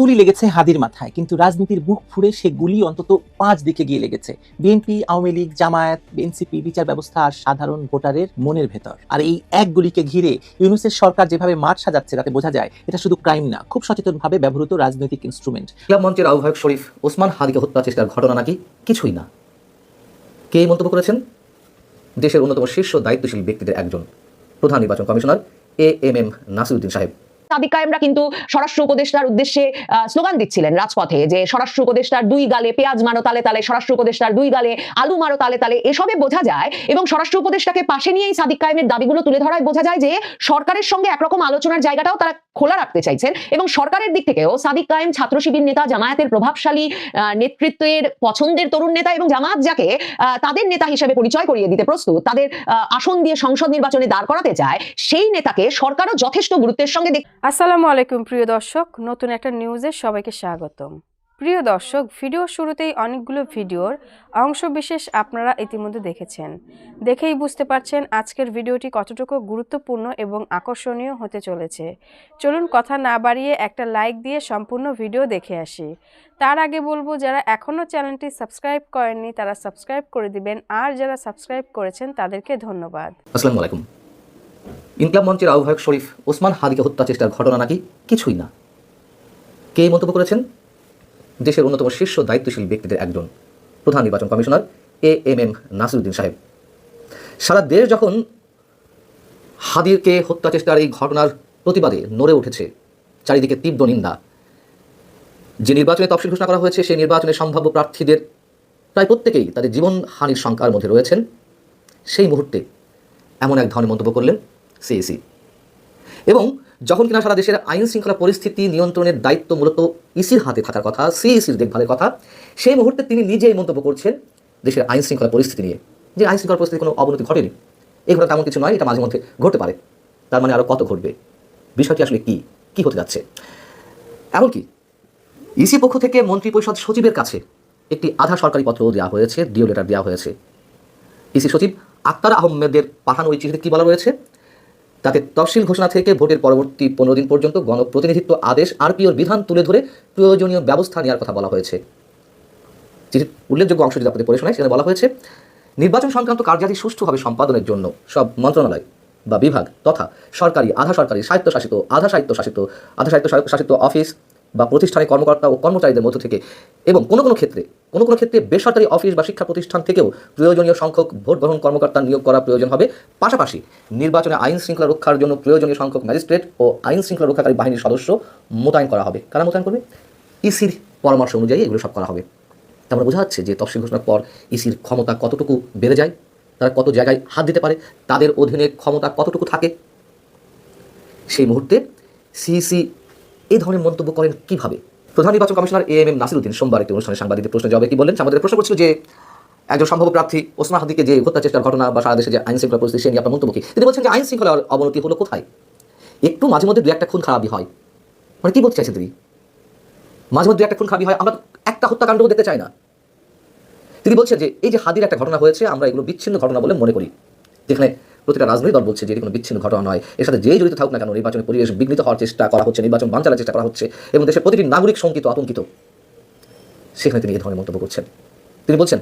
গুলি লেগেছে হাদির মাথায়, কিন্তু রাজনীতির বুক ফুড়ে সে গুলি অন্তত পাঁচ দিকে গিয়ে লেগেছে। বিএনপি, আওয়ামী লীগ, জামায়াত, এনসিপি, বিচার ব্যবস্থা আর সাধারণ ভোটারের মনের ভেতর। আর এই এক গুলিকে ঘিরে ইউনুসের সরকার যেভাবে মাঠ সাজাচ্ছে, তাতে বোঝা যায় এটা শুধু ক্রাইম না, খুব সচেতনভাবে ব্যবহৃত রাজনৈতিক ইনস্ট্রুমেন্ট মঞ্চের আহ্বায়ক শরীফ ওসমান হাদিকে হত্যা চেষ্টার ঘটনা নাকি কিছুই না। কে মন্তব্য করেছেন? দেশের অন্যতম শীর্ষ দায়িত্বশীল ব্যক্তিদের একজন। প্রধান নির্বাচন commissioner A M M Nasiruddin সাহেব। সাদিক কিন্তু স্বরাষ্ট্র উপদেষ্টার উদ্দেশ্যে স্লোগান দিচ্ছিলেন রাজপথে যে স্বরাষ্ট্র উপদেষ্টার দুই গালে পেঁয়াজ মারো তালে তালে, স্বরাষ্ট্র উপদেষ্টার দুই গালে আলু মারো তালে তালে, এসবে বোঝা যায় এবং স্বরাষ্ট্র উপদেষ্টাকে পাশে নিয়েই সাদিক কায়েমের দাবিগুলো তুলে ধরায় বোঝা যায় যে সরকারের সঙ্গে একরকম আলোচনার জায়গাটাও তারা খোলা রাখতে চাইছেন এবং সরকারের দিক থেকেও সাদিক কায়েম ছাত্র শিবির নেতা, জামায়াতের প্রভাবশালী নেতৃত্বের পছন্দের তরুণ নেতা এবং জামায়াত যাকে তাদের নেতা হিসেবে পরিচয় করিয়ে দিতে প্রস্তুত, তাদের আসন দিয়ে সংসদ নির্বাচনে দাঁড় করাতে চায়, সেই নেতাকে সরকারও যথেষ্ট গুরুত্বের সঙ্গে আসসালামু আলাইকুম, প্রিয় দর্শক। নতুন একটা নিউজে সবাইকে স্বাগতম। প্রিয় দর্শক, ভিডিও শুরুতেই অনেকগুলো ভিডিওর অংশবিশেষ আপনারা ইতিমধ্যে দেখেছেন। দেখেই বুঝতে পারছেন আজকের ভিডিওটি কতটুকু গুরুত্বপূর্ণ এবং আকর্ষণীয় হতে চলেছে। চলুন কথা না বাড়িয়ে একটা লাইক দিয়ে সম্পূর্ণ ভিডিও দেখে আসি। তার আগে বলব, যারা এখনও চ্যানেলটি সাবস্ক্রাইব করেননি, তারা সাবস্ক্রাইব করে দিবেন। আর যারা সাবস্ক্রাইব করেছেন, তাদেরকে ধন্যবাদ। আসসালামু আলাইকুম। ইনকলাব মঞ্চের আহ্বায়ক শরীফ ওসমান হাদিকে হত্যা চেষ্টার ঘটনা নাকি কিছুই না। কে মন্তব্য করেছেন? দেশের অন্যতম শীর্ষ দায়িত্বশীল ব্যক্তিদের একজন প্রধান নির্বাচন commissioner A M M Nasiruddin সাহেব। সারা দেশ যখন হাদিরকে হত্যা চেষ্টার এই ঘটনার প্রতিবাদে নড়ে উঠেছে, চারিদিকে তীব্র নিন্দা। যে নির্বাচনে তফসিল ঘোষণা করা হয়েছে, সেই নির্বাচনে সম্ভাব্য প্রার্থীদের প্রায় প্রত্যেকেই তাদের জীবন হানির শঙ্কার মধ্যে রয়েছেন। সেই মুহূর্তে এমন এক ধরনের মন্তব্য করলেন সিএসি। এবং যখন কিনা সারা দেশের আইন শৃঙ্খলা পরিস্থিতি নিয়ন্ত্রণের দায়িত্ব মূলত ইসির হাতে থাকার কথা, সিএসির দেখভালের কথা, সেই মুহূর্তে তিনি নিজেই মন্তব্য করছেন দেশের আইন শৃঙ্খলা পরিস্থিতি নিয়ে, যে আইন শৃঙ্খলা পরিস্থিতি কোনো অবনতি ঘটেনি। ঘটনা তেমন কিছু নয়, এটা মাঝে মধ্যে ঘটতে পারে। তার মানে আরও কত ঘটবে? বিষয়টি আসলে কি? কি হতে যাচ্ছে? এমনকি ইসি পক্ষ থেকে মন্ত্রিপরিষদ সচিবের কাছে একটি আধা সরকারি পত্র দেওয়া হয়েছে, ডিও লেটার দেওয়া হয়েছে। ইসি সচিব আক্তার আহমেদের পাঠানো ওই চিঠিতে কী বলা রয়েছে? তাতে তফসিল ঘোষণা থেকে ভোটের পরবর্তী পনেরো দিন পর্যন্ত গণপ্রতিনিধিত্ব আদেশ আরপিওর বিধান তুলে ধরে প্রয়োজনীয় ব্যবস্থা নেওয়ার কথা বলা হয়েছে। উল্লেখযোগ্য অংশ যদি আপনাদের পড়ে শোনায়, সেখানে বলা হয়েছে, নির্বাচন সংক্রান্ত কার্যাদি সুষ্ঠুভাবে সম্পাদনের জন্য, সব মন্ত্রণালয় বা বিভাগ তথা সরকারি, আধা সরকারি, স্বায়ত্তশাসিত, আধা স্বায়ত্তশাসিত, আধা স্বায়ত্ত শাসিত অফিস বা প্রতিষ্ঠানের কর্মকর্তা ও কর্মচারীদের মধ্য থেকে এবং কোনো কোনো ক্ষেত্রে, কোনো কোনো ক্ষেত্রে বেসরকারি অফিস বা শিক্ষা প্রতিষ্ঠান থেকেও প্রয়োজনীয় সংখ্যক ভোট গ্রহণ কর্মকর্তা নিয়োগ করা প্রয়োজন হবে। পাশাপাশি নির্বাচনে আইন শৃঙ্খলা রক্ষার জন্য প্রয়োজনীয় সংখ্যক ম্যাজিস্ট্রেট ও আইন শৃঙ্খলা রক্ষাকারী বাহিনীর সদস্য মোতায়েন করা হবে। কারা মোতায়েন করবে? ইসির পরামর্শ অনুযায়ী এগুলো সব করা হবে। তার মানে বোঝা যাচ্ছে যে তফসিল ঘোষণার পর ইসির ক্ষমতা কতটুকু বেড়ে যায়, তারা কত জায়গায় হাত দিতে পারে, তাদের অধীনে ক্ষমতা কতটুকু থাকে? সেই মুহূর্তে সিইসি এই ধরনের মন্তব্য করেন কীভাবে? প্রধান নির্বাচন commissioner A M M Nasiruddin সোমবার একটি অনুষ্ঠানে সাংবাদিকদের প্রশ্নের জবাবে কি বললেন? আমাদের প্রশ্ন করছিল যে, একজন সম্ভাব্য প্রার্থী ওসমান হাদিকে যে হত্যা চেষ্টার ঘটনা বা সারা দেশে যে আইন শৃঙ্খলা পরিস্থিতি, সে নিয়ে আপনার মন্তব্য কি? তিনি বলছেন যে, আইন শৃঙ্খলার অবনতি হলো কোথায়? একটু মাঝে মধ্যে দু একটা খুন খারাপই হয়। মানে কি বলতে চাইছেন তিনি? মাঝে মধ্যে একটা খুন খারাপই হয়, আমরা একটা হত্যাকাণ্ডও দেখতে চাই না। তিনি বলছেন যে, এই যে হাদির একটা ঘটনা হয়েছে, আমরা এগুলো বিচ্ছিন্ন ঘটনা বলে মনে করি। যেখানে প্রতিটা রাজনৈতিক দল বলছে যে কোনো বিচ্ছিন্ন ঘটনা নয়। এর সাথে যেই জড়িত থাকুক না কেন নির্বাচনের পরিবেশ বিঘ্নিত হওয়ার চেষ্টা করা হচ্ছে, নির্বাচন বাঞ্চালের চেষ্টা করা হচ্ছে এবং দেশের প্রতিটি নাগরিক শঙ্কিত, আতঙ্কিত। সেখানে তিনি এই ধরনের মন্তব্য করছেন। তিনি বলছেন,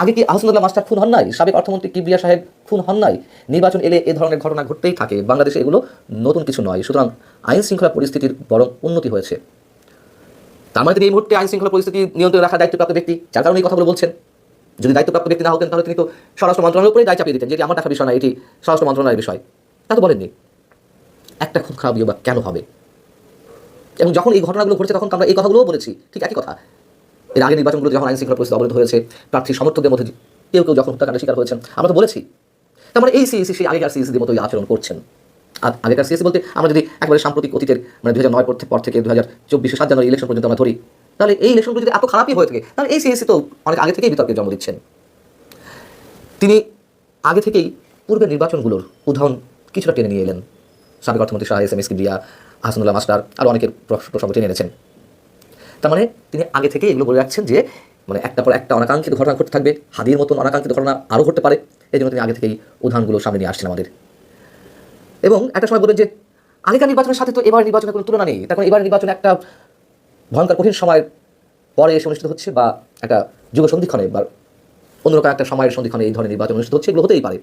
আগে কি আহসানুল্লাহ মাস্টার খুন হন নাই? সাবেক অর্থমন্ত্রী কিবরিয়া সাহেব খুন হন নাই? নির্বাচন এলে এ ধরনের ঘটনা ঘটতেই থাকে। বাংলাদেশে এগুলো নতুন কিছু নয়। সুতরাং আইন শৃঙ্খলা পরিস্থিতির বরং উন্নতি হয়েছে। তার মানে তিনি এই মুহূর্তে আইন শৃঙ্খলা পরিস্থিতি নিয়ন্ত্রণে রাখার দায়িত্বপ্রাপ্ত ব্যক্তি, যার কারণে এই কথাগুলো বলছেন। যদি দায়িত্বপ্রাপ্ত ব্যক্তি না হতেন, তাহলে তিনি তো স্বরাষ্ট্র মন্ত্রণালয়ের উপরেই দায় চাপিয়ে দিতেন যেটি আমার দেখা বিষয় না এটি স্বরাষ্ট্র মন্ত্রণালয়ের বিষয়। তা তো বলেননি। একটা খুব খারাপ বা কেন হবে? এবং যখন এই ঘটনাগুলো ঘটছে, তখন আমরা এই কথাগুলোও বলেছি, ঠিক একই কথা। এর আগে নির্বাচনগুলো যখন আইন শৃঙ্খলা পরিস্থিতি অবরোধ হয়েছে, প্রার্থী সমর্থকদের মধ্যে কেউ কেউ যখন হত্যাকাণ্ডের শিকার হয়েছেন, আমরা তো বলেছি। তার মানে এই সিএসি সেই আগেকার সিএসিদের মতোই আচরণ করছেন। আর আগেকার সিএসি বলতে আমরা যদি একবারে সাম্প্রতিক অতীতের মানে দু হাজার নয় পর থেকে দু হাজার চব্বিশে সাত জানুয়ারি ইলেকশন পর্যন্ত আমরা ধরি তাহলে এই ইলেকশনগুলো যদি এত খারাপই হয়ে থাকে, তাহলে এই সিএসি তো অনেক আগে থেকেই বিতর্কের জন্ম দিচ্ছেন। তিনি আগে থেকেই পূর্বের নির্বাচনগুলোর উদাহরণ কিছুটা টেনে নিয়ে এলেন। সাবেক অর্থমন্ত্রী Shah S M S Kibria Hasanullah master আর অনেকের প্রস- প্রসঙ্গ টেনে এনেছেন। তার মানে তিনি আগে থেকে এগুলো বলে রাখছেন যে মানে একটা পর একটা অনাকাঙ্ক্ষিত ঘটনা ঘটতে থাকবে, হাদির মতন অনাকাঙ্ক্ষিত ঘটনা আরও ঘটতে পারে, এই জন্য তিনি আগে থেকেই উদাহরণগুলো সামনে নিয়ে আসছেন আমাদের। এবং একটা সময় বললেন যে, আগেকার নির্বাচনের সাথে তো এবার নির্বাচনের কোনো তুলনা নেই তখন এবার নির্বাচনে একটা ভয়ঙ্কর কঠিন সময়ের পরে এসে অনুষ্ঠিত হচ্ছে বা একটা যুগ সন্ধিক্ষণে বা অন্যরকম একটা সময়ের সন্ধিক্ষণে এই ধরনের নির্বাচন অনুষ্ঠিত হচ্ছে, এগুলো হতেই পারে।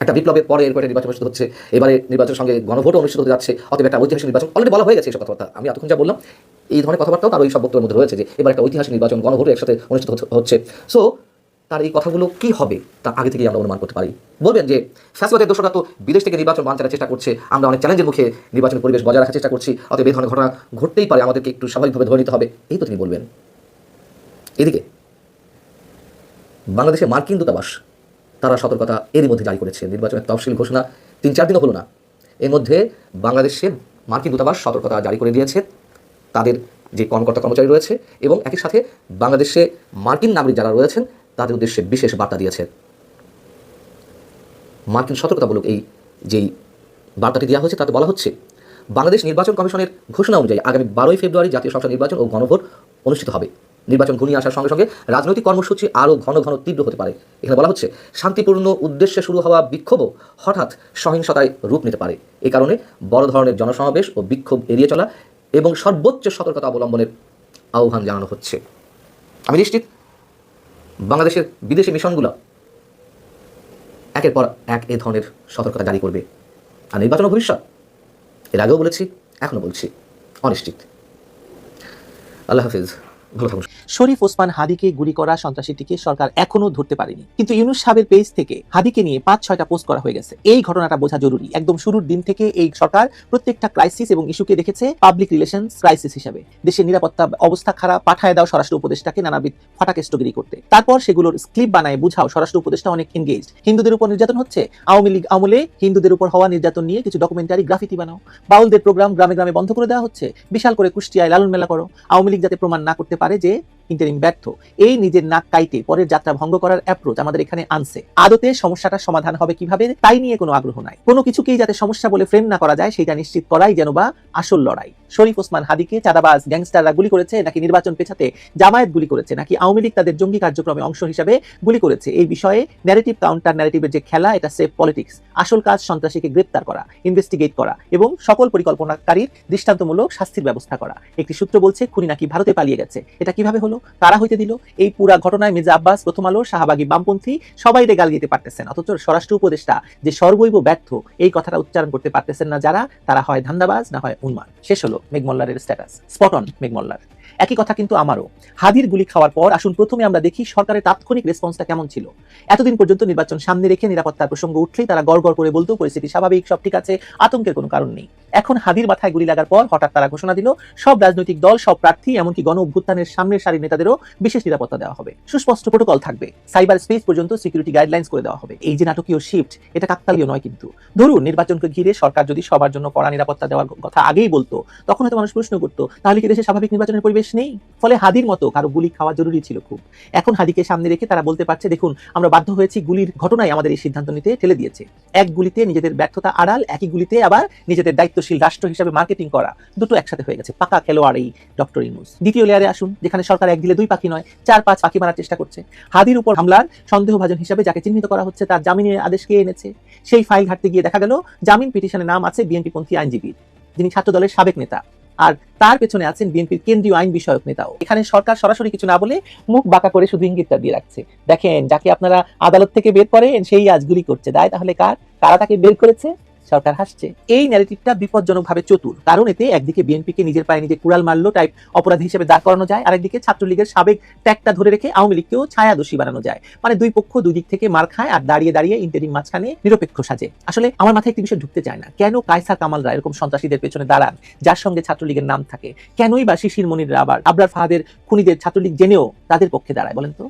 একটা বিপ্লবের পরে এরপর একটা নির্বাচন অনুষ্ঠিত হচ্ছে, এবারে নির্বাচনের সঙ্গে গণভোটও অনুষ্ঠিত হতে যাচ্ছে অথবা একটা ঐতিহাসিক নির্বাচন অলরেডি বলা হয়ে গেছে এসব কথাবার্তা। আমি এতক্ষণ যা বললাম, এই ধরনের কথাবার্তাও তার ওই সব বক্তব্যের মধ্যে রয়েছে যে, এবার একটা ঐতিহাসিক নির্বাচন গণভোট একসাথে অনুষ্ঠিত হচ্ছে। সো তার এই কথাগুলো কি হবে তা আগে থেকেই আমরা অনুমান করতে পারি। বলবেন যে ফ্যাসলাদের দোষরা তো বিদেশ থেকে নির্বাচন বাঞ্চানোর চেষ্টা করছে, আমরা অনেক চ্যালেঞ্জের মুখে নির্বাচন পরিবেশ বজায় রাখার চেষ্টা করছি, অতএব এই ধরনের ঘটনা ঘটতেই পারে, আমাদেরকে একটু স্বাভাবিকভাবে ধরে নিতে হবে। এই তো তিনি বলবেন। এদিকে, বাংলাদেশে মার্কিন দূতাবাস, তারা সতর্কতা এরই মধ্যে জারি করেছে। নির্বাচনের তফসিল ঘোষণা তিন চার দিনও হলো না। এর মধ্যে বাংলাদেশে মার্কিন দূতাবাস সতর্কতা জারি করে দিয়েছে, তাদের যে কর্মকর্তা কর্মচারী রয়েছে এবং একই সাথে বাংলাদেশে মার্কিন নাগরিক যারা রয়েছেন তাদের উদ্দেশ্যে বিশেষ বার্তা দিয়েছে। মার্কিন সতর্কতামূলক এই যেই বার্তাটি দেওয়া হয়েছে, তাতে বলা হচ্ছে, বাংলাদেশ নির্বাচন কমিশনের ঘোষণা অনুযায়ী আগামী বারোই ফেব্রুয়ারি জাতীয় সংসদ নির্বাচন ও গণভোট অনুষ্ঠিত হবে। নির্বাচন ঘনিয়ে আসার সঙ্গে সঙ্গে রাজনৈতিক কর্মসূচি আরও ঘন ঘন তীব্র হতে পারে। এখানে বলা হচ্ছে, শান্তিপূর্ণ উদ্দেশ্যে শুরু হওয়া বিক্ষোভও হঠাৎ সহিংসতায় রূপ নিতে পারে। এ কারণে বড় ধরনের জনসমাবেশ ও বিক্ষোভ এড়িয়ে চলা এবং সর্বোচ্চ সতর্কতা অবলম্বনের আহ্বান জানানো হচ্ছে। আমি নিশ্চিত বাংলাদেশের বিদেশি মিশনগুলো একের পর এক এ ধরনের সতর্কতা জারি করবে। আর নির্বাচন ও ভবিষ্যৎ, এর আগেও বলেছি, এখনও বলছি, অনিশ্চিত। আল্লাহ হাফিজ, ভালো থাকুন শরীফ ওসমান হাদিকে গুলি করা সন্ত্রাসীটিকে সরকার এখনও ধরতে পারেনি। কিন্তু ইউনুস সাহেবের পেজ থেকে হাদিকে নিয়ে পাঁচ, ছয়টা পোস্ট করা হয়ে গেছে। এই ঘটনাটা বোঝা জরুরি। একদম শুরুর দিন থেকে এই সরকার প্রত্যেকটা ক্রাইসিস এবং ইস্যুকে দেখেছে পাবলিক রিলেশন ক্রাইসিস হিসেবে। দেশের নিরাপত্তা অবস্থা খারাপ, পাঠায় দাও স্বরাষ্ট্র উপদেষ্টাকে নানাবিধ ফাটাকেষ্টগিরি করতে। তারপর সেগুলোর স্ক্লিপ বানায় বুঝাও স্বরাষ্ট্র উপদেষ্টা অনেক এনগেজ হিন্দুদের উপর নির্যাতন হচ্ছে? আওয়ামী লীগ আমলে হিন্দুদের উপর হওয়া নির্যাতন নিয়ে কিছু ডকুমেন্টারি গ্রাফিতি বানাও। বাউলদের প্রোগ্রাম গ্রামে গ্রামে বন্ধ করে দেওয়া হচ্ছে? বিশাল করে কুষ্টিয়ায় লালন মেলা করো। আওয়ামী লীগ যাতে প্রমাণ না করতে পারে যে ইন্টারিম ব্যর্থ। এই নিজের নাক কাইটে পরের যাত্রা ভঙ্গ করার অ্যাপ্রোচ আমাদের এখানে আনছে। আদতে সমস্যাটা সমাধান হবে কীভাবে, তাই নিয়ে কোনো আগ্রহ নাই। কোনো কিছুকেই যাতে সমস্যা বলে ফ্রেম না করা যায়, সেটা নিশ্চিত করাই যেন বা আসল লড়াই। শরীফ ওসমান হাদিকে চাঁদাবাজ, গ্যাংস্টাররা গুলি করেছে নাকি নির্বাচন পেছাতে জামায়াত গুলি করেছে, নাকি আওয়ামী লীগ তাদের জঙ্গি কার্যক্রমে অংশ হিসাবে গুলি করেছে? এই বিষয়ে ন্যারেটিভ কাউন্টার ন্যারেটিভের যে খেলা, এটা সেফ পলিটিক্স আসল কাজ সন্ত্রাসীকে গ্রেপ্তার করা ইনভেস্টিগেট করা এবং সকল পরিকল্পনাকারীর দৃষ্টান্তমূলক শাস্তির ব্যবস্থা করা। একটি সূত্র বলছে, খুনি নাকি ভারতে পালিয়ে গেছে। এটা কীভাবে হলো? কারা হইতে দিল? এই পুরা ঘটনায় মির্জা আব্বাস, প্রথম আলো, শাহবাগী বামপন্থী সবাই গাল দিতে পারতেছেন অথচ স্বরাষ্ট্র উপদেষ্টা যে সর্বৈব ব্যর্থ, এই কথাটা উচ্চারণ করতে পারতেছেন না যারা, তারা হয় ধান্দাবাজ, না হয় উন্মাদ শেষ হলো মেঘমল্লারের স্ট্যাটাস স্পট অন মেঘমল্লার। একই কথা কিন্তু আমারও। হাদির গুলি খাওয়ার পর আসুন প্রথমে আমরা দেখি সরকারের তাৎক্ষণিক রেসপন্সটা কেমন ছিল। এতদিন পর্যন্ত নির্বাচন সামনে রেখে নিরাপত্তার প্রসঙ্গ উঠলেই তারা গড় করে বলতো পরিস্থিতি স্বাভাবিক, সব ঠিক আছে, আতঙ্কের কোনো কারণ নেই। এখন হাদির মাথায় গুলি লাগার পর হঠাৎ তারা ঘোষণা দিল, সব রাজনৈতিক দল, সব প্রার্থী, এমনকি গণ অভ্যুত্থানের সামনের সারির নেতাদেরও বিশেষ নিরাপত্তা দেওয়া হবে। সুস্পষ্ট প্রোটোকল থাকবে। সাইবার স্পেস পর্যন্ত সিকিউরিটি গাইডলাইন্স করে দেওয়া হবে। এই যে নাটকীয় শিফট এটা কাকতালীয় নয় কিন্তু। ধরুন নির্বাচনকে ঘিরে সরকার যদি সবার জন্য কড়া নিরাপত্তা দেওয়ার কথা আগেই বলতো, তখন হয়তো মানুষ প্রশ্ন করতো, তাহলে কি দেশে স্বাভাবিক নির্বাচনের পরিবেশ? নেই। ফলে হাদির মতো কারও গুলি খাওয়া জরুরি ছিল খুব। এখন হাদিকে সামনে রেখে তারা বলতে পারছে, দেখুন, আমরা বাধ্য হয়েছি গুলির ঘটনায় আমাদের এই সিদ্ধান্ত নিতে ঠেলে দিয়েছে। এক গুলিতে নিজেদের ব্যর্থতা আড়াল, একই গুলিতে আবার নিজেদের দায়িত্বশীল রাষ্ট্র হিসেবে মার্কেটিং করা। দুটো একসাথে হয়ে গেছে, পাকা খেলোয়াড় এই ডক্টর ইনুস দ্বিতীয় লেয়ারে আসুন, যেখানে সরকার এক দিলে দুই পাখি নয়, চার পাঁচ পাখি মারার চেষ্টা করছে। হাদির উপর হামলার সন্দেহভাজন হিসাবে যাকে চিহ্নিত করা হচ্ছে তার জামিনের আদেশ কে এনেছে? সেই ফাইল ঘাটতে গিয়ে দেখা গেল, জামিন পিটিশনের নাম আছে বিএনপি পন্থী আইনজীবীর যিনি ছাত্র দলের সাবেক নেতা। আর তার পেছনে আছেন বিএনপির কেন্দ্রীয় আইন বিষয়ক নেতাও। এখানে সরকার সরাসরি কিছু না বলে মুখ বাঁকা করে শুধু ইঙ্গিতটা দিয়ে রাখছে। দেখেন, যাকে আপনারা আদালত থেকে বের করেন, সেই আজগুলি করছে। দায় তাহলে কার? কারা তাকে বের করেছে? সরকার হাসছে। এই ন্যারেটিভটা বিপজ্জনকভাবে চতুর। কারণ এতে একদিকে বিএনপিকে নিজের পায়ে নিজে কুড়াল মারলো টাইপ অপরাধী হিসেবে দাঁড় করানো যায় আরেকদিকে ছাত্রলীগের সাবেক ট্যাগটা ধরে রেখে আওয়ামী লীগকেও ছায়া দোষী বানানো যায়। মানে দুই পক্ষ দুই দিক থেকে মার খায় আর দাঁড়িয়ে দাঁড়িয়ে ইন্টারিম মাঝখানে নিরপেক্ষ সাজে। আসলে আমার মাথায় একটি বিষয় ঢুকতে চায় না। কেন কায়সার কামালরা এরকম সন্ত্রাসীদের পেছনে দাঁড়ান, যার সঙ্গে ছাত্রলীগের নাম থাকে? কেনই বা শিশির মনিররা আবার আবরার ফাহাদের খুনিদের ছাত্রলীগ জেনেও তাদের পক্ষে দাঁড়ায় বলেন তো?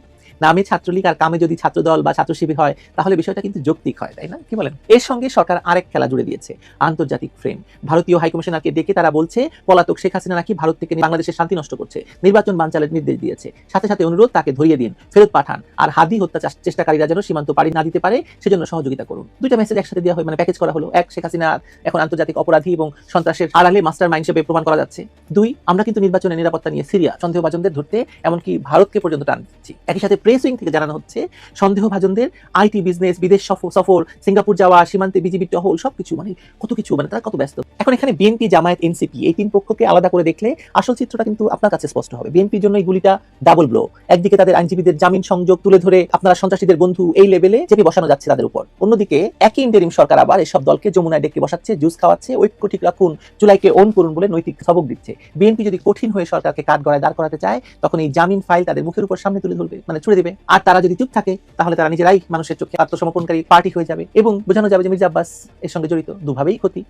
নামে ছাত্রলীগ আর কামে যদি ছাত্রদল বা ছাত্র শিবির হয়, তাহলে বিষয়টা কিন্তু যৌক্তিক হয়, তাই না? কি বলেন? এর সঙ্গে সরকার আরেক খেলা জুড়ে দিয়েছে, আন্তর্জাতিক ফ্রেম। ভারতীয় হাইকমিশনারকে ডেকে তারা বলছে, পলাতক শেখ হাসিনা নাকি ভারত থেকে বাংলাদেশের শান্তি নষ্ট করছে, নির্বাচন বানচালের নির্দেশ দিয়েছে। সাথে সাথে অনুরোধ, তাকে ধরিয়ে দিন, ফেরত পাঠান, আর হাদি হত্যা চেষ্টাকারীরা যেন সীমান্ত পাড়ি না দিতে পারে, সেজন্য সহযোগিতা করুন। দুইটা মেসেজ একসাথে দেওয়া হয় মানে প্যাকেজ করা হলো। এক, শেখ হাসিনা এখন আন্তর্জাতিক অপরাধী এবং সন্ত্রাসের আড়ালে মাস্টার মাইন্ড হিসেবে প্রমাণ করা যাচ্ছে। দুই, আমরা কিন্তু নির্বাচনের নিরাপত্তা নিয়ে সিরিয়া সন্দেহভাজনদের ধরতে, এমনকি ভারতকে পর্যন্ত টান দিচ্ছি। একই সাথে প্রেস উইং থেকে জানানো হচ্ছে, সন্দেহভাজনদের আইটি বিজনেস, বিদেশ সফর সফর, সিঙ্গাপুর যাওয়া, সীমান্তে বিজিবি টহল, সবকিছু মানে কত কিছু মানে তারা কত ব্যস্ত। এখন এখানে বিএনপি, জামায়াত, এনসিপি, এই তিন পক্ষকে আলাদা করে দেখলে আসল চিত্রটা কিন্তু আপনার কাছে স্পষ্ট হবে। বিএনপির জন্য এই গুলিটা ডাবল ব্লো একদিকে তাদের আইনজীবীদের জামিন সংযোগ তুলে ধরে আপনারা সন্ত্রাসীদের বন্ধু এই লেভেলে চেপে বসানো যাচ্ছে তাদের উপর। অন্যদিকে একই ইন্টারিম সরকার আবার এসব দলকে যমুনায় ডেকে বসাচ্ছে জুস খাওয়াচ্ছে, ঐক্য ঠিক রাখুন, জুলাইকে অন করুন বলে নৈতিক সবক দিচ্ছে। বিএনপি যদি কঠিন হয়ে সরকারকে কাঠ গড়ায় দাঁড় করাতে চায়, তখন এই জামিন ফাইল তাদের মুখের উপর সামনে তুলে ধরবে মানে দেবে। আর তারা যদি চুপ থাকে, তাহলে তারা নিজেরাই মানুষের চোখে আত্মসমর্পণকারী পার্টি হয়ে যাবে এবং বোঝানো যাবে যে মির্জা আব্বাস এর সঙ্গে জড়িত দুভাবেই ক্ষতি।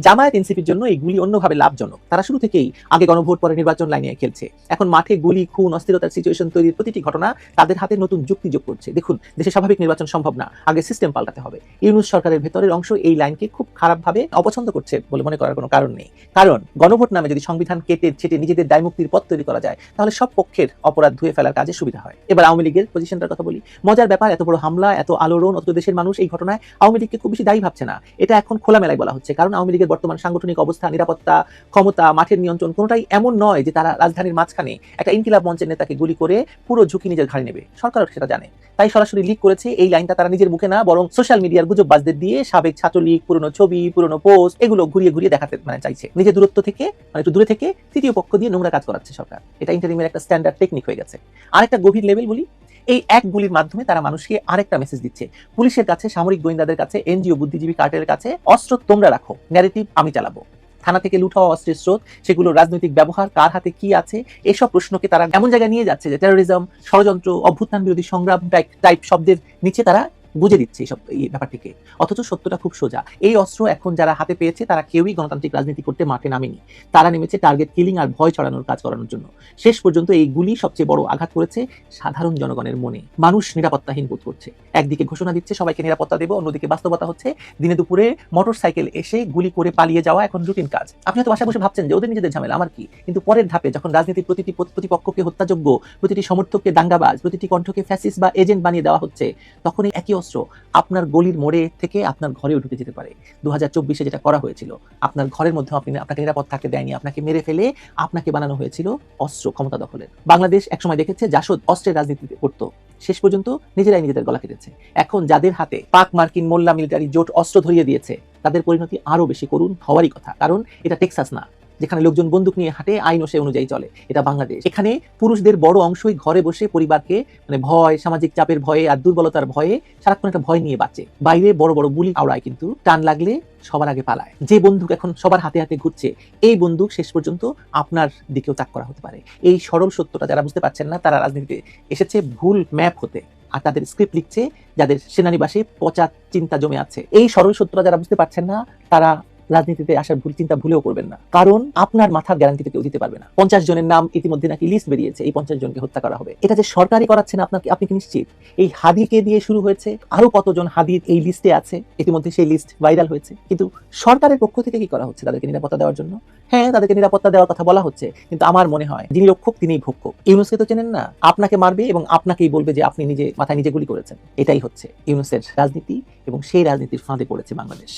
জামায়াত এনসিপির জন্য এইগুলি অন্যভাবে লাভজনক। তারা শুরু থেকেই আগে গণভোট, পরে নির্বাচন লাইনে খেলছে। এখন মাঠে গুলি, খুন, অস্থিরতার সিচুয়েশন তৈরির প্রতিটি ঘটনা তাদের হাতে নতুন যুক্তি যোগ করছে। দেখুন, দেশে স্বাভাবিক নির্বাচন সম্ভব না। আগে সিস্টেম পাল্টাতে হবে। ইউনুস সরকারের ভেতরের অংশ এই লাইনকে খুব খারাপভাবে অপছন্দ করছে বলে মনে করার কোনো কারণ নেই। কারণ, গণভোট নামে যদি সংবিধান কেটে ছেটে নিজেদের দায়মুক্তির পথ তৈরি করা যায়, তাহলে সব পক্ষের অপরাধ ধুয়ে ফেলার কাজে সুবিধা হয়। এবার আওয়ামী লীগের পজিশনটার কথা বলি। মজার ব্যাপার, এত বড় হামলা, এত আলোড়ন অত দেশের মানুষ এই ঘটনায় আওয়ামী লীগকে খুব বেশি দায়ী ভাবছে না। এটা এখন খোলামেলায় বলা হচ্ছে। কারণ আওয়ামী লীগের বর্তমান সাংগঠনিক অবস্থা, নিরাপত্তা, ক্ষমতা, মাঠের নিয়ন্ত্রণ কোনোটাই এমন নয় যে তারা রাজধানীর মাঝখানে একটা ইনকিলাব মঞ্চের নেতাকে গুলি করে পুরো ঝুঁকি নিজের ঘাড়ে নেবে। সরকারও সেটা জানে। তাই সরাসরি লিক করেছে এই লাইনটা তারা নিজের মুখে না, বরং সোশ্যাল মিডিয়ার গুজববাজদের দিয়ে সাবেক ছাত্রলীগ, পুরনো ছবি, পুরনো পোস্ট, এগুলো ঘুরিয়ে ঘুরিয়ে দেখাতে মানে চাইছে। নিজের দূরত্ব থেকে মানে একটু দূরে থেকে তৃতীয় পক্ষ দিয়ে নোংরা কাজ করাচ্ছে সরকার। এটা ইন্টারিমের একটা স্ট্যান্ডার্ড টেকনিক হয়ে গেছে। আরেকটা গভীর লেভেল বলি এই এক গুলির মাধ্যমে তারা মানুষকে আরেকটা মেসেজ দিচ্ছে। পুলিশের কাছে, সামরিক গোয়েন্দাদের কাছে, এনজিও, বুদ্ধিজীবী কার্টেলের কাছে, অস্ত্র তোমরা রাখো ন্যারেটিভ আমি চালাবো। থানা থেকে লুট হওয়া অস্ত্রের স্রোত, সেগুলো রাজনৈতিক ব্যবহার, কার হাতে কি আছে, এসব প্রশ্নকে তারা এমন জায়গায় নিয়ে যাচ্ছে যে টেরোরিজম ষড়যন্ত্র, অভ্যুত্থান বিরোধী সংগ্রাম টাইপ শব্দের নিচে তারা বুঝে দিচ্ছে এই সব এই ব্যাপারটিকে। অথচ সত্যটা খুব সোজা। এই অস্ত্র এখন যারা হাতে পেয়েছে, তারা কেউই গণতান্ত্রিক রাজনীতি করতে মাঠে নামেনি। তারা নেমেছে টার্গেট কিলিং আর ভয় ছড়ানোর কাজ করানোর জন্য। শেষ পর্যন্ত এই গুলি সবচেয়ে বড় আঘাত করেছে সাধারণ জনগণের মনে। মানুষ নিরাপত্তাহীন বোধ করছে। একদিকে ঘোষণা দিচ্ছে, সবাইকে নিরাপত্তা দেবো, অন্যদিকে বাস্তবতা হচ্ছে, দিনে দুপুরে মোটর সাইকেল এসে গুলি করে পালিয়ে যাওয়া এখন রুটিন কাজ। আপনি হয়তো বাসায় বসে ভাবছেন যে, ওদের নিজেদের ঝামেলা, আমার কি? কিন্তু পরের ধাপে যখন রাজনীতির প্রতিটি প্রতিপক্ষকে হত্যাযোগ্য, প্রতিটি সমর্থককে দাঙ্গাবাজ, প্রতিটি কণ্ঠকে ফ্যাসিস বা এজেন্ট বানিয়ে দেওয়া হচ্ছে তখন একই অস্ত্র আপনার গলির মোড়ে থেকে আপনার ঘরেও ঢুকে যেতে পারে। দু হাজার যেটা করা হয়েছিল, আপনার ঘরের মধ্যে আপনি আপনাকে নিরাপদ থাকতে দেয়নি, আপনাকে মেরে ফেলে আপনাকে বানানো হয়েছিল অস্ত্র ক্ষমতা দখলের। বাংলাদেশ একসময় দেখেছে জাসদ অস্ত্রের রাজনীতিতে করতো শেষ পর্যন্ত নিজেরাই নিজেদের গলা কেটেছে। এখন যাদের হাতে পাক মার্কিন মোল্লা মিলিটারি জোট অস্ত্র ধরিয়ে দিয়েছে, তাদের পরিণতি আরও বেশি করুন হওয়ারই কথা, কারণ এটা টেক্সাস না। যেখানে লোকজন বন্দুক নিয়ে হাঁটে, আইন সে অনুযায়ী চলে। এটা বাংলাদেশ। এখানে পুরুষদের বড় অংশই ঘরে বসে পরিবারকে মানে ভয়, সামাজিক চাপের ভয়ে আর দুর্বলতার ভয়ে সারাক্ষণ একটা ভয় নিয়ে বাঁচে। বাইরে বড় বড় গুলি আওড়ায় কিন্তু টান লাগলে সবার আগে পালায়। যে বন্দুক এখন সবার হাতে হাতে ঘুরছে, এই বন্দুক শেষ পর্যন্ত আপনার দিকেও তাক করা হতে পারে। এই সরল সত্যটা যারা বুঝতে পারছেন না, তারা রাজনীতিতে এসেছে ভুল ম্যাপ হতে। আর তাদের স্ক্রিপ্ট লিখছে যাদের সেনানিবাসে পচা চিন্তা জমে আছে। এই সরল সত্যটা যারা বুঝতে পারছেন না, তারা রাজনীতিতে আসার ভুল চিন্তা ভুলেও করবেন না। কারণ আপনার মাথার গ্যারান্টিতে কেউ দিতে পারবে না। পঞ্চাশ জনের নাম ইতিমধ্যে নাকি লিস্ট বেরিয়েছে, এই পঞ্চাশ জনকে হত্যা করা হবে। এটা যে সরকারি করাচ্ছেন আপনাকে আপনি কি নিশ্চিত? এই হাদিকে দিয়ে শুরু হয়েছে, আরও কতজন হাদির এই লিস্টে আছে, ইতিমধ্যে সেই লিস্ট ভাইরাল হয়েছে। কিন্তু সরকারের পক্ষ থেকে কি করা হচ্ছে তাদেরকে নিরাপত্তা দেওয়ার জন্য? হ্যাঁ তাদেরকে নিরাপত্তা দেওয়ার কথা বলা হচ্ছে, কিন্তু আমার মনে হয় যিনি রক্ষক তিনিই ভক্ষক। ইউনুসকে তো চেনেন না? আপনাকে মারবে এবং আপনাকেই বলবে যে আপনি নিজে মাথায় নিজে গুলি করেছেন। এটাই হচ্ছে ইউনুসের রাজনীতি এবং সেই রাজনীতির ফাঁদে পড়েছে বাংলাদেশ।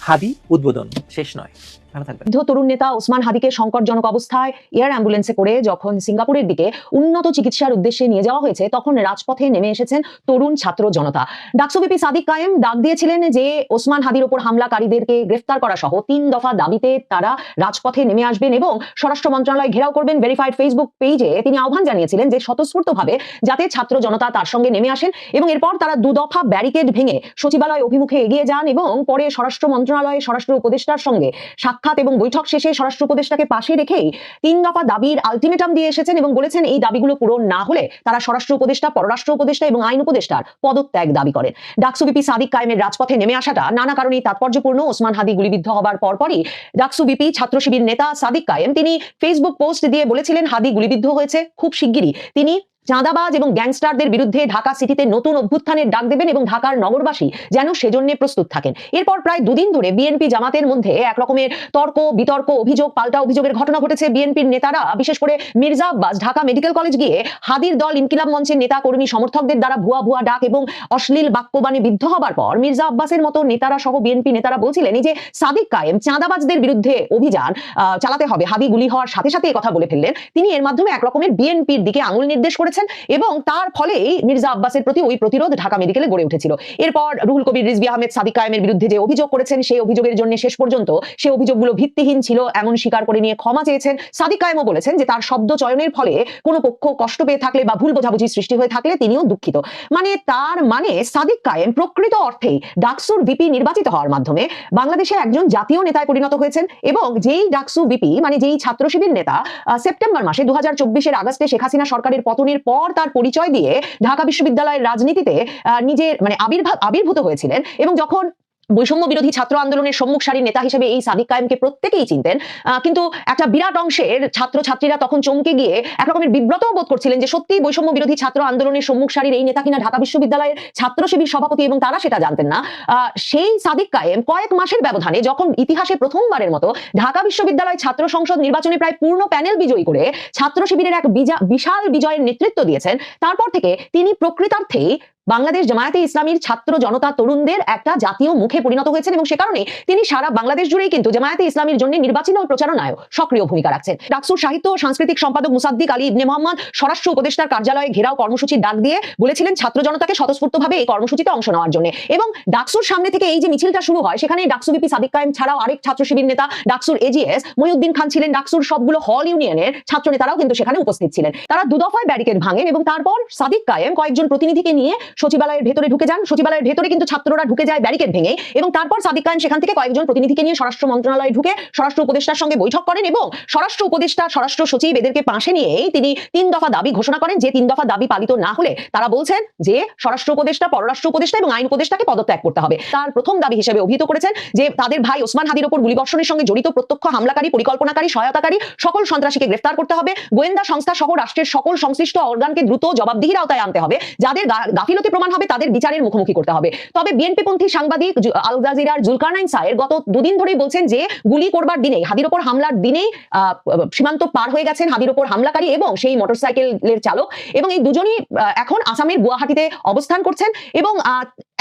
হাদি উদ্বোধন শেষ নয়। তরুণ নেতা ওসমান হাদিকে সংকটজনক অবস্থায় এয়ার অ্যাম্বুলেন্সে করে যখন সিঙ্গাপুরের দিকে উন্নত চিকিৎসার উদ্দেশ্যে নিয়ে যাওয়া হয়েছে, তখন রাজপথে নেমে এসেছেন তরুণ ছাত্র জনতা। ডাকসুবিপি সাদিক কায়েম ডাক দিয়েছিলেন যে ওসমান হাদির হামলাকারীদেরকে গ্রেফতার করা সহ তিন দফা দাবিতে তারা রাজপথে নেমে আসবেন এবং স্বরাষ্ট্র মন্ত্রণালয় ঘেরাও করবেন ভেরিফাইড ফেসবুক পেজে তিনি আহ্বান জানিয়েছিলেন যে স্বতঃস্ফূর্তভাবে যাতে ছাত্র জনতা তার সঙ্গে নেমে আসেন এবং এরপর তারা দুদফা ব্যারিকেড ভেঙে সচিবালয় অভিমুখে এগিয়ে যান এবং পরে স্বরাষ্ট্র মন্ত্রণালয়ে, স্বরাষ্ট্র উপদেষ্টার সঙ্গে এবং বৈঠক শেষে স্বরাষ্ট্র উপদেষ্টাকে পাশে রেখেই তিন দফা দাবির আলটিমেটাম দিয়ে এসেছেন এবং বলেছেন এই দাবিগুলো পূরণ না হলে তারা স্বরাষ্ট্র উপদেষ্টা, পররাষ্ট্র উপদেষ্টা এবং আইন উপদেষ্টার পদত্যাগ দাবি করেন। ডাকসু বিপি সাদিক কায়েমের রাজপথে নেমে আসাটা নানা কারণেই তাৎপর্যপূর্ণ। ওসমান হাদি গুলিবিদ্ধ হবার পরপরই ডাকসু বিপি ছাত্র শিবির নেতা সাদিক কায়েম, তিনি ফেসবুক পোস্ট দিয়ে বলেছিলেন হাদি গুলিবিদ্ধ হয়েছে, খুব শিগগিরই। তিনি চাঁদাবাজ এবং গ্যাংস্টারদের বিরুদ্ধে ঢাকা সিটিতে নতুন অভ্যুত্থানের ডাক দেবেন এবং ঢাকার নগরবাসী যেন সেজন্য প্রস্তুত থাকেন। এরপর প্রায় দুদিন ধরে বিএনপি জামাতের মধ্যে এক রকমের তর্ক, বিতর্ক, অভিযোগ, পাল্টা অভিযোগের ঘটনা ঘটেছে বিএনপির নেতারা, বিশেষ করে মির্জা আব্বাস। ঢাকা মেডিকেল কলেজ গিয়ে হাদির দল ইনকিলাব মঞ্চের নেতা কর্মী সমর্থকদের দ্বারা ভুয়া ভুয়া ডাক এবং অশ্লীল বাক্যবাণে বিদ্ধ হবার পর মির্জা আব্বাসের মতো নেতারা সহ বিএনপি নেতারা বলছিলেন যে সাদিক কায়েম, চাঁদাবাজদের বিরুদ্ধে অভিযান চালাতে হবে। হাদি গুলি হওয়ার সাথে সাথে কথা বলে ফেললেন। তিনি এর মাধ্যমে একরকমের বিএনপির দিকে আঙুল নির্দেশ করেছেন। করেছেন এবং তার ফলেই মির্জা আব্বাসের প্রতি ওই প্রতিরোধ ঢাকা মেডিকেলে গড়ে উঠেছিল। এরপর রুহুল কবির, রিজভি আহমেদ, সাদিক কায়েমের বিরুদ্ধে যে অভিযোগ করেছেন, সেই অভিযোগের জন্য শেষ পর্যন্ত সেই অভিযোগগুলো ভিত্তিহীন ছিল, এমন স্বীকার করে নিয়ে ক্ষমা চেয়েছেন। সাদিক কায়েমও বলেছেন যে তার শব্দ চয়নের ফলে কোনো পক্ষ কষ্ট পেয়ে থাকলে বা ভুল বোঝাবুঝি সৃষ্টি হয়ে থাকলে তিনিও দুঃখিত। মানে তার মানে সাদিক কায়েম প্রকৃত অর্থেই ডাকসুর ভিপি নির্বাচিত হওয়ার মাধ্যমে বাংলাদেশে একজন জাতীয় নেতায় পরিণত হয়েছেন এবং যেই ডাকসু ভিপি মানে যেই ছাত্র শিবির নেতা সেপ্টেম্বর মাসে দু হাজার চব্বিশের আগস্টে শেখ হাসিনা সরকারের পতনের পর তার পরিচয় দিয়ে ঢাকা বিশ্ববিদ্যালয়ের রাজনীতিতে নিজের মানে আবির্ভাব আবির্ভূত হয়েছিলেন এবং যখন বৈষম্য বিরোধী ছাত্র আন্দোলনের সম্মুখ সারির নেতা হিসেবে এই সাদিক কায়েমকে প্রত্যেকেই চিনতেন। কিন্তু একটা বিরাট অংশের ছাত্র ছাত্রীরা তখন চমকে গিয়ে একরকমের বিব্রত বোধ করছিলেন যে সত্যি বৈষম্য বিরোধী ছাত্র আন্দোলনের সম্মুখ সারির এই নেতা কিনা ঢাকা বিশ্ববিদ্যালয়ের ছাত্র শিবির সভাপতি এবং তারা সেটা জানতেন না। সেই সাদিক কায়েম কয়েক মাসের ব্যবধানে যখন ইতিহাসে প্রথমবারের মতো ঢাকা বিশ্ববিদ্যালয় ছাত্র সংসদ নির্বাচনে প্রায় পূর্ণ প্যানেল বিজয়ী করে ছাত্র শিবিরের এক বিশাল বিজয়ের নেতৃত্ব দিয়েছেন, তারপর থেকে তিনি প্রকৃতার্থেই বাংলাদেশ জামায়াতে ইসলামীর ছাত্র জনতা তরুণদের একটা জাতীয় মুখে পরিণত হয়েছেন এবং সে কারণে তিনি সারা বাংলাদেশ জুড়েই কিন্তু জামায়াতে ইসলামীর জন্য নির্বাচন ও প্রচারণায় সক্রিয় ভূমিকা রাখছেন। ডাকসুর সাহিত্য ও সাংস্কৃতিক সম্পাদক মুসাদ্দিক আলী ইবনে মোহাম্মদ স্বরাষ্ট্র উপদেষ্টার কার্যালয়ে ঘেরাও কর্মসূচির ডাক দিয়ে বলেছিলেন ছাত্র জনতাকে স্বতঃস্ফূর্তভাবে এই কর্মসূচিতে অংশ নেওয়ার জন্য এবং ডাকসুর সামনে থেকে এই যে মিছিলটা শুরু হয় সেখানে ডাকসু বিপি সাদিক কায়েম ছাড়াও আরেক ছাত্র শিবির নেতা ডাকসুর এজিএস মহিউদ্দিন খান ছিলেন ডাকসুর সবগুলো হল ইউনিয়নের ছাত্র নেতারাও কিন্তু সেখানে উপস্থিত ছিলেন। তারা দুদফায় ব্যারিকেড ভাঙেন এবং তারপর সাদিক কায়েম কয়েকজন প্রতিনিধিকে নিয়ে সচিবালয়ের ভেতরে ঢুকে যান। সচিবালয়ের ভেতরে কিন্তু ছাত্ররা ঢুকে যায় ব্যারিকেড ভেঙে এবং তারপর সাদিক কায়েম সেখান থেকে কয়েকজন প্রতিনিধিকে নিয়ে স্বরাষ্ট্র মন্ত্রণালয়ে ঢুকে স্বরাষ্ট্র উপদেষ্টার সঙ্গে বৈঠক করেন এবং স্বরাষ্ট্র উপদেষ্টা, স্বরাষ্ট্র সচিব এদেরকে পাশে নিয়েই তিনি তিন দফা দাবি ঘোষণা করেন যে তিন দফা দাবি পালিত না হলে তারা বলছেন যে স্বরাষ্ট্র উপদেষ্টা, পররাষ্ট্র উপদেষ্টা এবং আইন উপদেষ্টাকে পদত্যাগ করতে হবে। তার প্রথম দাবি হিসেবে অভিহিত করেছেন যে তাদের ভাই ওসমান হাদির ওপর গুলিবর্ষণের সঙ্গে জড়িত প্রত্যক্ষ হামলাকারী, পরিকল্পনাকারী, সহায়তাকারী সকল সন্ত্রাসীকে গ্রেফতার করতে হবে। গোয়েন্দা সংস্থা সহ রাষ্ট্রের সকল সংশ্লিষ্ট অর্গানকে দ্রুত জবাবদিহির আওতায় আনতে হবে। যাদের গাফিলতি প্রমাণ হবে, তাদের বিচারের মুখোমুখি করতে হবে। তবে বিএনপি পন্থী সাংবাদিক আল জাজিরার জুলকারনাইন সাহের গত দুদিন ধরেই বলছেন যে, গুলি করবার দিনেই হাদির ওপর হামলার দিনেই সীমান্ত পার হয়ে গেছেন হাদির ওপর হামলাকারী এবং সেই মোটরসাইকেলের চালক। এবং এই দুজনই এখন আসামের গুয়াহাটিতে অবস্থান করছেন এবং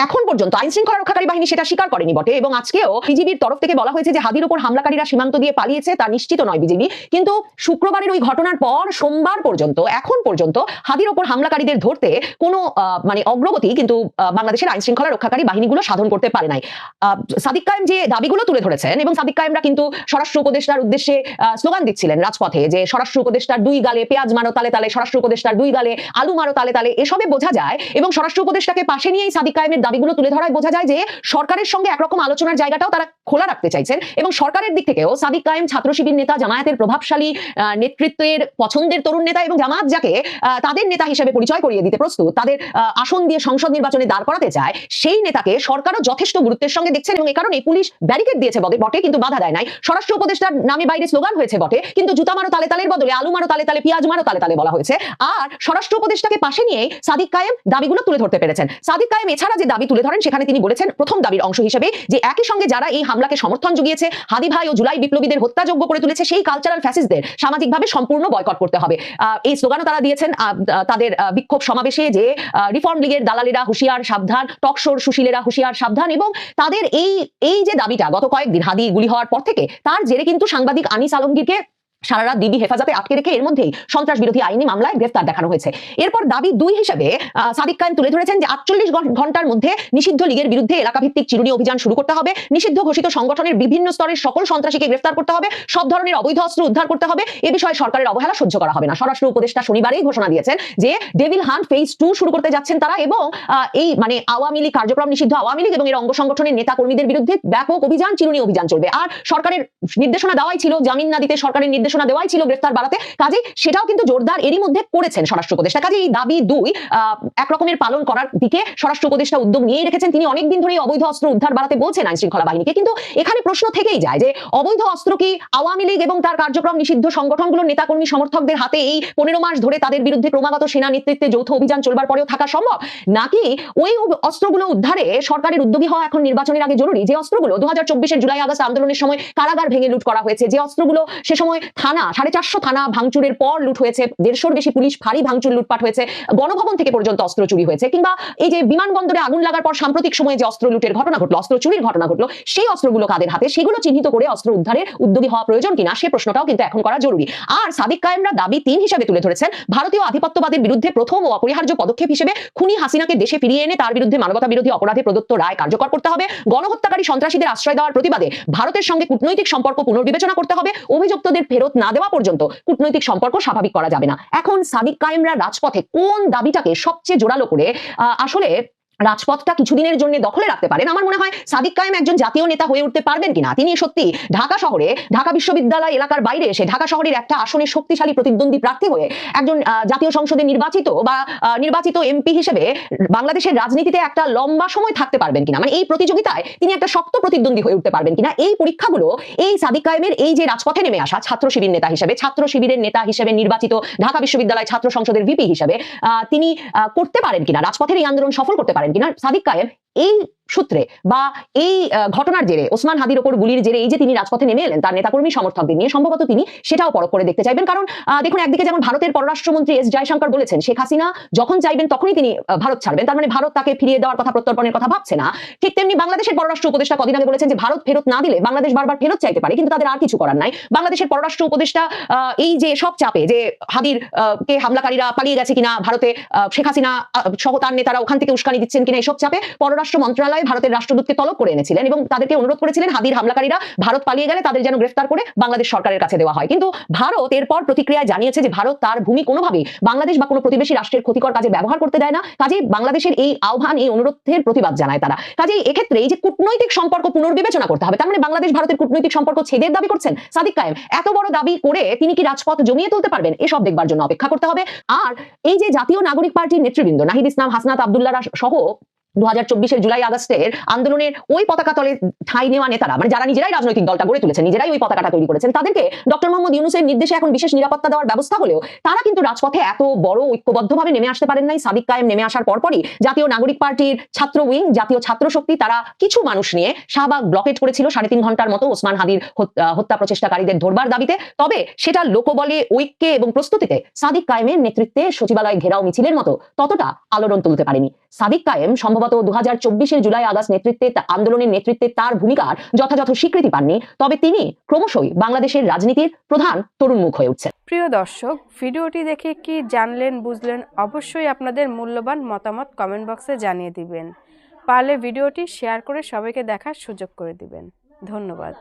এখন পর্যন্ত আইন শৃঙ্খলা রক্ষাকারী বাহিনী সেটা স্বীকার করেনি বটে, এবং আজকেও বিজিবির তরফ থেকে বলা হয়েছে যে হাদির উপর হামলাকারীরা সীমান্ত দিয়ে পালিয়েছে, তা নিশ্চিত নয় বিজিবি। কিন্তু শুক্রবারের ওই ঘটনার পর সোমবার পর্যন্ত, এখন পর্যন্ত হাদির ওপর হামলাকারীদের ধরতে কোনো মানে অগ্রগতি কিন্তু বাংলাদেশের আইন শৃঙ্খলা রক্ষাকারী বাহিনীগুলো সাধন করতে পারে নাই। সাদিক কায়েম যে দাবিগুলো তুলে ধরেছেন, এবং সাদিক কায়েমরা কিন্তু স্বরাষ্ট্র উপদেষ্টার উদ্দেশ্যে স্লোগান দিচ্ছিলেন রাজপথে যে স্বরাষ্ট্র উপদেষ্টার দুই গালে পেঁয়াজ মারো তালে তালে, স্বরাষ্ট্র উপদেষ্টার দুই গালে আলু মারো তালে তালে, এসবে বোঝা যায়, এবং স্বরাষ্ট্র উপদেষ্টাকে পাশে নিয়েই সাদিক কায়েমের দাবিগুলো তুলে ধরায় বোঝা যায় যে সরকারের সঙ্গে একরকম আলোচনার জায়গাটাও তারা খোলা রাখতে চাইছেন এবং সরকারের দিক থেকেও সাদিক কায়েম ছাত্র শিবির নেতা, জামায়াতের প্রভাবশালী নেতৃত্বের পছন্দের তরুণ নেতা এবং জামাত যাকে তাদের নেতা হিসেবে পরিচয় করিয়ে দিতে প্রস্তুত, তাদের আসন দিয়ে সংসদ নির্বাচনে দাঁড় করাতে চায়, সেই নেতাকে সরকারও যথেষ্ট গুরুত্বের সঙ্গে দেখছেন এবং এই কারণে পুলিশ ব্যারিকেড দিয়েছে বটে কিন্তু বাধা দেয় নাই। স্বরাষ্ট্র উপদেষ্টার নামে বাইরে স্লোগান হয়েছে বটে, কিন্তু জুতা মারো তালে তালের বদলে, আলু মারো তালে তালে, পেঁয়াজ মারো তালে তালে বলা হয়েছে। আর স্বরাষ্ট্র উপদেষ্টাকে পাশে নিয়ে সাদিক কায়েম দাবিগুলো তুলে ধরতে পেরেছেন। সাদিক কায়েম এছাড়া যে দাবি তুলে ধরেন, সেখানে তিনি বলেছেন, প্রথম দাবির অংশ হিসেবে যে একই সঙ্গে যারা এই হামলাকে সমর্থন জুগিয়েছে, হাদি ভাই ও জুলাই বিপ্লবীদের হত্যাযোগ্য করে তুলেছে সেই কালচারাল ফ্যাসিসদের সামাজিকভাবে সম্পূর্ণ বয়কট করতে হবে। এই স্লোগানও তারা দিয়েছেন তাদের বিক্ষোভ সমাবেশে যে রিফর্ম লীগের দালালেরা হুশিয়ার, সাবধান টকশোর সুশীলেরা হুশিয়ার, সাবধান এবং তাদের এই এই যে দাবিটা গত কয়েকদিন হাদি গুলি হওয়ার পর থেকে, তার জেরে কিন্তু সাংবাদিক আনিস আলমগীরকে সারা রাত দিবি হেফাজতে আটকে রেখে এর মধ্যেই সন্ত্রাস বিরোধী আইনি মামলায় গ্রেফতার দেখানো হয়েছে। এরপর দাবি দুই হিসেবে সাদিক কায়েম তুলে ধরেছেন যে আটচল্লিশ ঘণ্টার মধ্যে নিষিদ্ধ লীগের বিরুদ্ধে এলাকা ভিত্তিক চিরুনি অভিযান শুরু করতে হবে। নিষিদ্ধ ঘোষিত সংগঠনের বিভিন্ন স্তরের সকল সন্ত্রাসীকে গ্রেফতার করতে হবে। সব ধরনের অবৈধ অস্ত্র উদ্ধার করতে হবে। এ বিষয়ে সরকারের অবহেলা সহ্য করা হবে না। স্বরাষ্ট্র উপদেষ্টা শনিবারেই ঘোষণা দিয়েছেন যে ডেভিল হান্ট ফেজ টু শুরু করতে যাচ্ছেন তারা এবং এই মানে আওয়ামী লীগ কার্যক্রম নিষিদ্ধ আওয়ামী লীগ এবং এর অঙ্গ সংগঠনের নেতা কর্মীদের বিরুদ্ধে ব্যাপক অভিযান, চিরুনি অভিযান চলবে। আর সরকারের নির্দেশনা দেওয়াই ছিল জামিন না দিতে সরকারের নির্দেশনা দেওয়াই ছিল গ্রেফতার বাড়াতে। কাজে সেটাও কিন্তু জোরদার এরই মধ্যে করেছেন স্বরাষ্ট্র উপদেষ্টা। কাজে এই দাবি দুই আহ, একরকমের পালন করার দিকে স্বরাষ্ট্র উপদেষ্টা উদ্যোগ নিয়ে রেখেছেন। তিনি অনেকদিন ধরে অবৈধ অস্ত্র উদ্ধার বাড়াতে বলছেন আইন শৃঙ্খলা বাহিনীকে। কিন্তু এখানে প্রশ্ন থেকেই যায় যে অবৈধ অস্ত্র কি আওয়ামী লীগ এবং তার কার্যক্রম নিষিদ্ধ সংগঠনগুলোর নেতাকর্মী সমর্থকদের হাতে এই পনেরো মাস ধরে তাদের বিরুদ্ধে ক্রমাগত সেনা নেতৃত্বে যৌথ অভিযান চলবার পরেও থাকা সম্ভব? নাকি ওই অস্ত্রগুলো উদ্ধারে সরকারের উদ্যোগী হওয়া এখন নির্বাচনের আগে জরুরি? যে অস্ত্রগুলো দু হাজার চব্বিশের জুলাই আগস্ট আন্দোলনের সময় কারাগার ভেঙে লুট করা হয়েছে যে অস্ত্রগুলো সে সময় থানা, সাড়ে চারশো থানা ভাঙচুরের পর লুট হয়েছে, দেড়শোর বেশি পুলিশ ফাঁড়ি ভাঙচুর লুটপাট হয়েছে, গণভবন থেকে পর্যন্ত অস্ত্র চুরি হয়েছে, কিংবা এই যে বিমানবন্দরে আগুন লাগার পর সাম্প্রতিক সময়ে যে অস্ত্র লুটের ঘটনা ঘটলো, অস্ত্র চুরির ঘটনা ঘটলো, সেই অস্ত্রগুলো কাদের হাতে? সেগুলো চিহ্নিত করে অস্ত্র উদ্ধারের উদ্যোগী হওয়া প্রয়োজন কিনা? সে প্রশ্নটাও কিন্তু এখন করা জরুরি। আর সাদিক কায়েমরা দাবি তিন হিসেবে তুলে ধরেছেন, ভারতীয় আধিপত্যবাদের বিরুদ্ধে প্রথম ও অপরিহার্য পদক্ষেপ হিসেবে খুনি হাসিনাকে দেশে ফিরিয়ে এনে তার বিরুদ্ধে মানবতা বিরোধী অপরাধে প্রদত্ত রায় কার্যকর করতে হবে। গণহত্যাকারী সন্ত্রাসীদের আশ্রয় দেওয়ার প্রতিবাদে ভারতের সঙ্গে কূটনৈতিক সম্পর্ক পুনর্বিবেচনা করতে হবে। অভিযুক্তদের ফেরত না দেওয়া পর্যন্ত কূটনৈতিক সম্পর্ক স্বাভাবিক করা যাবে না। এখন সাদিক কায়েমরা রাজপথে কোন দাবিটাকে সবচেয়ে জোরালো করে আসলে রাজপথটা কিছুদিনের জন্য দখলে রাখতে পারেন। আমার মনে হয় সাদিক কায়েম একজন জাতীয় নেতা হয়ে উঠতে পারবেন কিনা? তিনি সত্যি ঢাকা শহরে, ঢাকা বিশ্ববিদ্যালয় এলাকার বাইরে এসে ঢাকা শহরের একটা আসনে শক্তিশালী প্রতিদ্বন্দ্বী প্রার্থী হয়ে একজন জাতীয় সংসদে নির্বাচিত বা নির্বাচিত এমপি হিসেবে বাংলাদেশের রাজনীতিতে একটা লম্বা সময় থাকতে পারবেন কিনা? মানে এই প্রতিযোগিতায় তিনি একটা শক্ত প্রতিদ্বন্দ্বী হয়ে উঠতে পারবেন কিনা? এই পরীক্ষাগুলো, এই সাদিক কায়েমের এই যে রাজপথে নেমে আসা ছাত্র শিবির নেতা হিসেবে, ছাত্র শিবিরের নেতা হিসেবে নির্বাচিত ঢাকা বিশ্ববিদ্যালয় ছাত্র সংসদের ভিপি হিসেবে তিনি করতে পারেন কিনা? রাজপথের এই আন্দোলন সফল করতে পারেন কিনা সাদিক কায়েম এই সূত্রে বা এই ঘটনার জেরে, ওসমান হাদির ওপর গুলির জেরে এই যে তিনি রাজপথে নেমে এলেন, তার নেতাকর্মী, সমর্থকদের নিয়ে সম্ভবত তিনি সেটাও পরখ করে দেখতে চাইবেন। কারণ দেখুন, একদিকে যেমন ভারতের পররাষ্ট্রমন্ত্রী এস জয়শঙ্কর বলেছেন, শেখ হাসিনা যখন চাইবেন তখনই তিনি ভারত ছাড়বেন। তার মানে ভারত তাকে ফিরিয়ে দেওয়ার কথা প্রত্যর্পণের কথা ভাবছে না। ঠিক তেমনি বাংলাদেশের পররাষ্ট্র উপদেষ্টা কদিন আগে বলেছেন যে, ভারত ফেরত না দিলে বাংলাদেশ বারবার ফেরত চাইতে পারে, কিন্তু তাদের আর কিছু করার নাই। বাংলাদেশের পররাষ্ট্র উপদেষ্টা এই যে সব চাপে যে হাদির কে হামলাকারীরা পালিয়ে গেছে কিনা, ভারতে শেখ হাসিনা সহ তার নেতারা ওখান থেকে উস্কানি দিচ্ছেন কিনা, এসব চাপে পররাষ্ট্র মন্ত্রণালয় ভারতের রাষ্ট্রদূতকে তলব করে এনেছিলেন এবং তাদেরকে অনুরোধ করেছিলেন, হাদির হামলাকারীরা ভারত পালিয়ে গেলে তাদের যেন গ্রেফতার করে বাংলাদেশ সরকারের কাছে দেওয়া হয়। কিন্তু ভারত এরপর প্রতিক্রিয়ায় জানিয়েছে যে, ভারত তার ভূমি কোনোভাবেই বাংলাদেশ বা কোনো প্রতিবেশী রাষ্ট্রের ক্ষতিকর কাজে ব্যবহার করতে দেয় না। কাজেই বাংলাদেশের এই আহ্বান, এই অনুরোধের প্রতিবাদ জানায় তারা। কাজেই এক্ষেত্রে এই যে কূটনৈতিক সম্পর্ক পুনর্বিবেচনা করতে হবে, তার মানে বাংলাদেশ ভারতের কূটনৈতিক সম্পর্ক ছেদের দাবি করছেন? সাদিক কায়েম, এত বড় দাবি করে তিনি কি রাজপথ জমিয়ে তুলতে পারবেন? এসব দেখবার জন্য অপেক্ষা করতে হবে। আর এই যে জাতীয় নাগরিক পার্টির নেতৃবৃন্দ, নাহিদ ইসলাম, হাসনাত আবদুল্লাহ সহ দু জুলাই আগস্টের আন্দোলনের ওই পতাকা তলে ঠাঁই নেওয়া নেতারা মানে যারা নিজেরাই রাজনৈতিক দলটা গড়ে নিজেরাই ওই পতাকাটা তৈরি করেছেন, তাদেরকে ডক্টর মোহাম্মদ ইউনুসের নির্দেশে এখন বিশেষ নিরাপত্তা দেওয়ার ব্যবস্থা হলেও তারা কিন্তু রাজপথে এত বড় ঐক্যবদ্ধভাবে নেমে আসতে পারেন নাই। সাদিক কায়েম নেমে আসার পরপরই জাতীয় নাগরিক পার্টির ছাত্র উইং, জাতীয় ছাত্র শক্তি, তারা কিছু মানুষ নিয়ে শাহবাগ ব্লকেট করেছিল সাড়ে তিন ঘণ্টার মতো ওসমান হাদির হত- হত্যা প্রচেষ্টাকারীদের ধরবার দাবিতে। তবে সেটা লোকবলে, ঐক্যে এবং প্রস্তুতিতে সাদিক কায়েমের নেতৃত্বে সচিবালয় ঘেরাও মিছিলের মতো ততটা আলোড়ন তুলতে পারেনি। সাদিক কায়েম সম্ভবত দু হাজার জুলাই আগস্ট নেতৃত্বে আন্দোলনের নেতৃত্বে তার ভূমিকার যথাযথ স্বীকৃতি পাননি, তবে তিনি ক্রমশই বাংলাদেশের রাজনীতির প্রধান তরুণ মুখ হয়ে উঠছেন। প্রিয় দর্শক, ভিডিওটি দেখে কি জানলেন, বুঝলেন, অবশ্যই আপনাদের মূল্যবান মতামত কমেন্ট বক্সে জানিয়ে দিবেন। পারলে ভিডিওটি শেয়ার করে সবাইকে দেখার সুযোগ করে দিবেন। ধন্যবাদ।